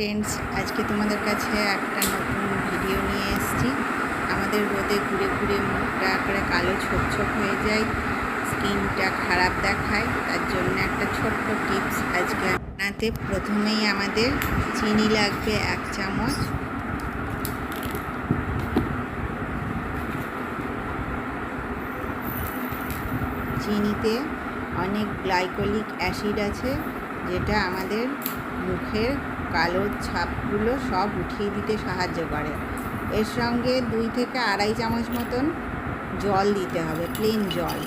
Friends আজকে তোমাদের কাছে একটা নতুন ভিডিও নিয়ে এসেছি। আমাদের রোদে ঘুরে ঘুরে মুখটা করে কালো ছোপ ছোপ হয়ে যায়, স্কিনটা খারাপ দেখায়, তার জন্য একটা ছোট্ট টিপস আজকে বানাতে। প্রথমেই আমাদের চিনি লাগবে এক চামচ। চিনিতে অনেক গ্লাইকোলিক অ্যাসিড আছে, যেটা আমাদের মুখের কালো ছাপগুলো সব উঠিয়ে দিতে সাহায্য করে। এর সঙ্গে দুই থেকে আড়াই চামচ মতন জল দিতে হবে প্লেন জল।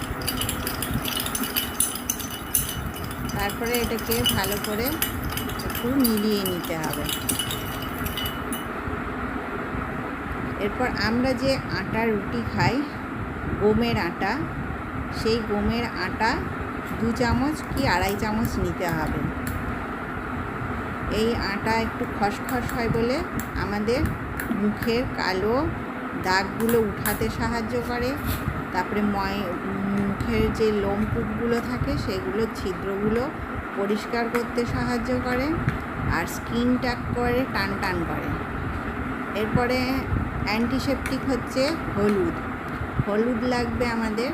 তারপরে এটাকে ভালো করে একটু মিলিয়ে নিতে হবে। এরপর আমরা যে আটা রুটি খাই, গমের আটা, সেই গমের আটা দু চামচ কি আড়াই চামচ নিতে হবে। এই আটা একটু খসখস হয় বলে আমাদের মুখের কালো দাগগুলো উঠাতে সাহায্য করে। তারপরে ময়, মুখের যে লোমকূপগুলো থাকে সেগুলো, ছিদ্রগুলো পরিষ্কার করতে সাহায্য করে আর স্কিন স্কিনটা করে, টান টান করে। এরপরে অ্যান্টিসেপটিক হচ্ছে হলুদ। হলুদ লাগবে আমাদের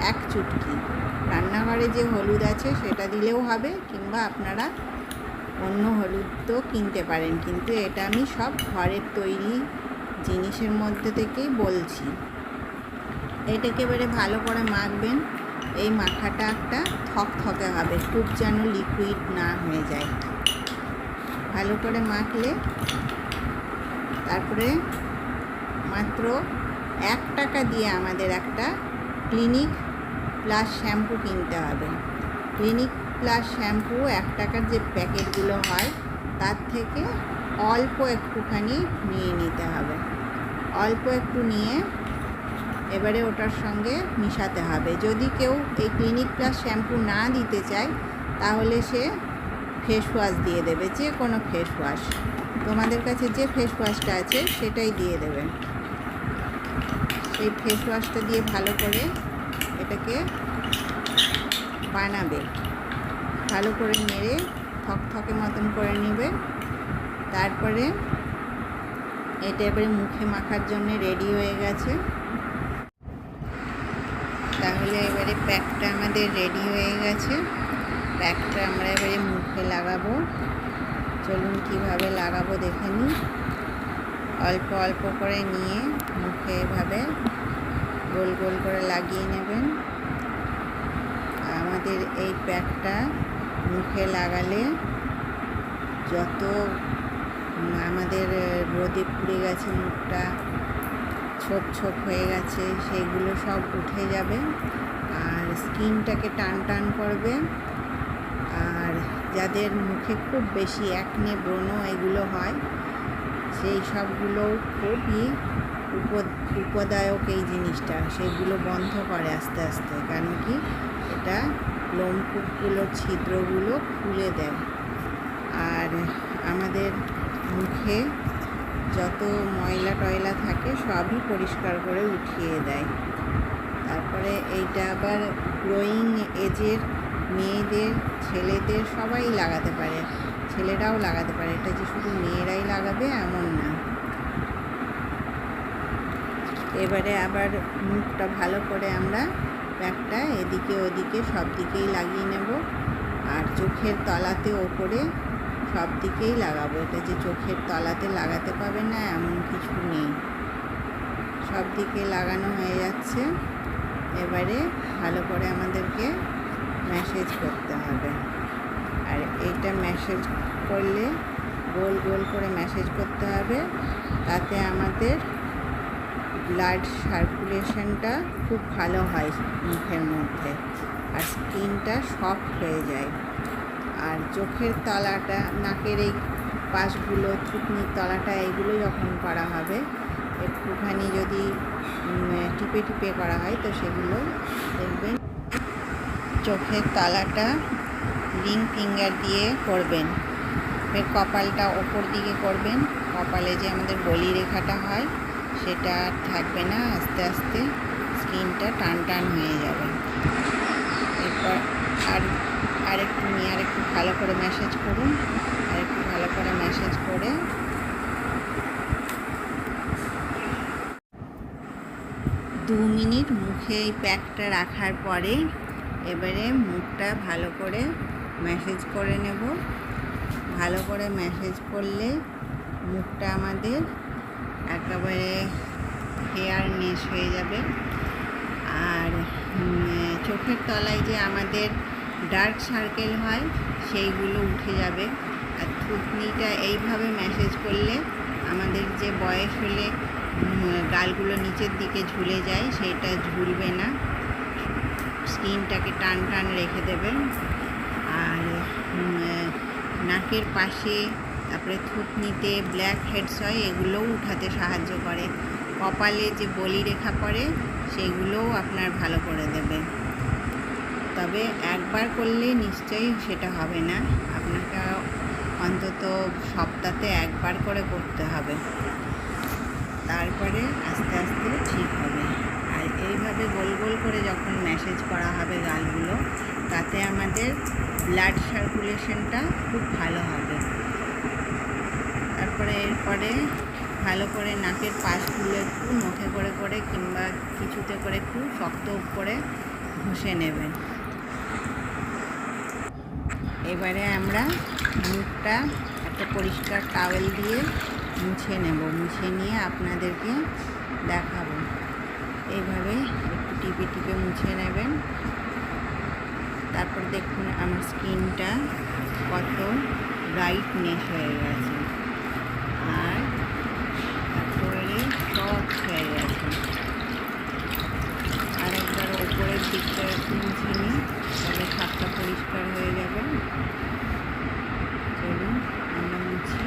এক চুটকি। রান্নাঘরে যে হলুদ আছে সেটা দিলেও হবে কিংবা আপনারা অন্য হলুদ তো কিনতে পারেন, কিন্তু এটা আমি সব ঘরের তৈরি জিনিসের মধ্যে থেকেই বলছি। এটাকে এবারে ভালো করে মাখবেন, এই মাখাটা একটা থকথকে হবে, খুব যেন লিকুইড না হয়ে যায়। ভালো করে মাখলে তারপরে মাত্র এক টাকা দিয়ে আমাদের একটা ক্লিনিক প্লাস শ্যাম্পু কিনতে হবে। ক্লিনিক প্লাস শ্যাম্পু, এক টাকার যে প্যাকেটগুলো হয়, তার থেকে অল্প একটুখানি নিয়ে নিতে হবে। অল্প একটু নিয়ে এবারে ওটার সঙ্গে মিশাতে হবে। যদি কেউ এই ক্লিনিক প্লাস শ্যাম্পু না দিতে চায়, তাহলে সে ফেস ওয়াশ দিয়ে দেবে, যে কোনো ফেস ওয়াশ। তোমাদের কাছে যে ফেস ওয়াশটা আছে, সেটাই দিয়ে দেবে সেই ফেস ওয়াশটা দিয়ে ভালো করে এটাকে বানাবে। ভালো করে নেড়ে থকথকে মতন করে নেবে। তারপরে এটা এবারে মুখে মাখার জন্য রেডি হয়ে গেছে। তাহলে এবারে প্যাকটা আমাদের রেডি হয়ে গেছে। প্যাকটা আমরা এবারে মুখে লাগাবো। চলুন কীভাবে লাগাবো দেখে নিই। অল্প অল্প করে নিয়ে মুখে এভাবে গোল গোল করে লাগিয়ে নেবেন। আমাদের এই প্যাকটা মুখে লাগালে যত আমাদের রোদে পুড়ে গেছে মুখটা, ছোপ ছোপ হয়ে গেছে সেইগুলো সব উঠে যাবে আর স্কিনটাকে টান টান করবে। আর যাদের মুখে খুব বেশি একনে ব্রণ এগুলো হয়, সেই সবগুলো খুবই উপদায়ক এই জিনিসটা, সেগুলো বন্ধ করে আস্তে আস্তে। কারণ কি? এটা লোমকূপগুলোর ছিদ্রগুলো খুলে দেয়। আর আমাদের মুখে যত ময়লা টয়লা থাকে, সবই পরিষ্কার করে উঠিয়ে দেয়। তারপরে এইটা আবার গ্রোয়িং এজের মেয়েদের, ছেলেদের সবাই লাগাতে পারে। ছেলেরাও লাগাতে পারে। এটা যে শুধু মেয়েরাই লাগাবে, এমন না। এবারে আবার মুখটা ভালো করে আমরা প্যাকটা এদিকে ওদিকে সব দিকেই লাগিয়ে নেব। আর চোখের তলাতে ওপরে সব দিকেই লাগাবো। এটা যে চোখের তলাতে লাগাতে পাবে না, এমন কিছু নেই। সব দিকে লাগানো হয়ে যাচ্ছে। এবারে ভালো করে আমাদেরকে ম্যাসেজ করতে হবে। আর এইটা ম্যাসেজ করলে গোল গোল করে ম্যাসেজ করতে হবে। তাতে আমাদের ব্লাড সার্কুলেশনটা খুব ভালো হয় মুখের মধ্যে আর স্কিনটা সফট হয়ে যায়। আর চোখের তলাটা, নাকের এই পাশগুলো, থুতনির তলাটা এইগুলো যখন করা হবে, একটুখানি যদি টিপে টিপে করা হয়, তো সেগুলো দেখবেন চোখের তলাটা রিং ফিঙ্গার দিয়ে করবেন। ফের কপালটা ওপর দিকে করবেন। কপালে যে আমাদের বলি রেখাটা হয় সেটা আর থাকবে না, আস্তে আস্তে স্কিনটা টান টান হয়ে যাবে। এরপর আর, আরেকটু নিয়ে আরেকটু ভালো করে ম্যাসেজ করুন, আরেকটু ভালো করে ম্যাসেজ করে। দু মিনিট মুখে এই প্যাকটা রাখার পরে এবারে মুখটা ভালো করে ম্যাসেজ করে নেব। ভালো করে ম্যাসেজ করলে মুখটা আমাদের একেবারে হেয়ারনেস হয়ে যাবে। আর চোখের তলায় যে আমাদের ডার্ক সার্কেল হয়, সেইগুলো উঠে যাবে। আর থুতনিটা এইভাবে ম্যাসেজ করলে আমাদের যে বয়স হলে গালগুলো নিচের দিকে ঝুলে যায়, সেটা ঝুলবে না। স্কিনটাকে টান টান রেখে দেবেন আর নাকের পাশে তারপরে থুতনিতে ব্ল্যাক হেডস হয়, এগুলোও উঠাতে সাহায্য করে। কপালে যে বলি রেখা পড়ে, সেগুলোও আপনার ভালো করে দেবে। তবে একবার করলে নিশ্চয়ই সেটা হবে না। আপনাকে অন্তত সপ্তাহে একবার করে করতে হবে। তারপরে আস্তে আস্তে ঠিক হবে। আর এইভাবে গোল গোল করে যখন ম্যাসেজ করা হবে গালগুলো, তাতে আমাদের ব্লাড সার্কুলেশনটা খুব ভালো হবে। তারপরে এরপরে ভালো করে নাকের পাশগুলো একটু মুখে করে করে কিংবা কিছুতে করে একটু শক্ত করে ঘষে নেবেন। এবারে আমরা মুখটা একটা পরিষ্কার টাওয়েল দিয়ে মুছে নেব। মুছে নিয়ে আপনাদেরকে দেখাবো। এইভাবে একটু টিপে টিপে মুছে নেবেন। তারপর দেখুন আমার স্কিনটা কত ব্রাইটনেস হয়ে গেছে। আর তারপরে সফট হয়ে গেছে আর একবার ওপরের দিকটা একটু নিই তাহলে সাপটা পরিষ্কার হয়ে যাবে চলুন আমরা মুছি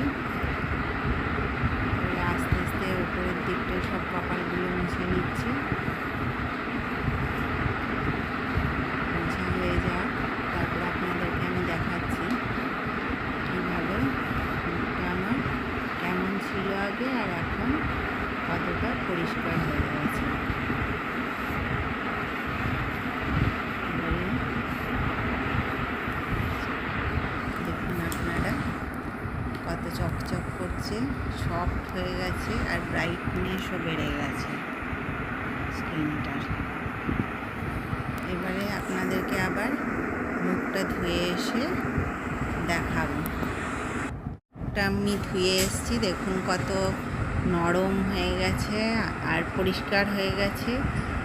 এবারে আস্তে আস্তে ওপরের দিকটা সব কপালগুলো মুছে নিচ্ছি মোছা হয়ে যাক তারপর আপনাদেরকে আমি দেখাচ্ছি কীভাবে মুখটা আমার কেমন ছিল আগে আর এখন কতটা পরিষ্কার হয়ে গেছে। দেখুন আপনারা কত চকচক করছে সফট হয়ে গেছে আর ব্রাইটনেসও বেড়ে গেছে স্কিনটার এবারে আপনাদেরকে আবার মুখটা ধুয়ে এসে দেখাবো। মুখটা আমি ধুয়ে এসেছি, দেখুন কত নরম হয়ে গেছে আর পরিষ্কার হয়ে গেছে।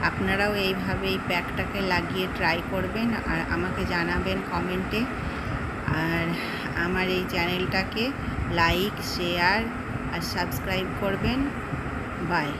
আপনারাও এইভাবে এই প্যাকটাকে লাগিয়ে ট্রাই করবেন আর আমাকে জানাবেন কমেন্টে আর আমার এই চ্যানেলটাকে লাইক শেয়ার আর সাবস্ক্রাইব করবেন। বাই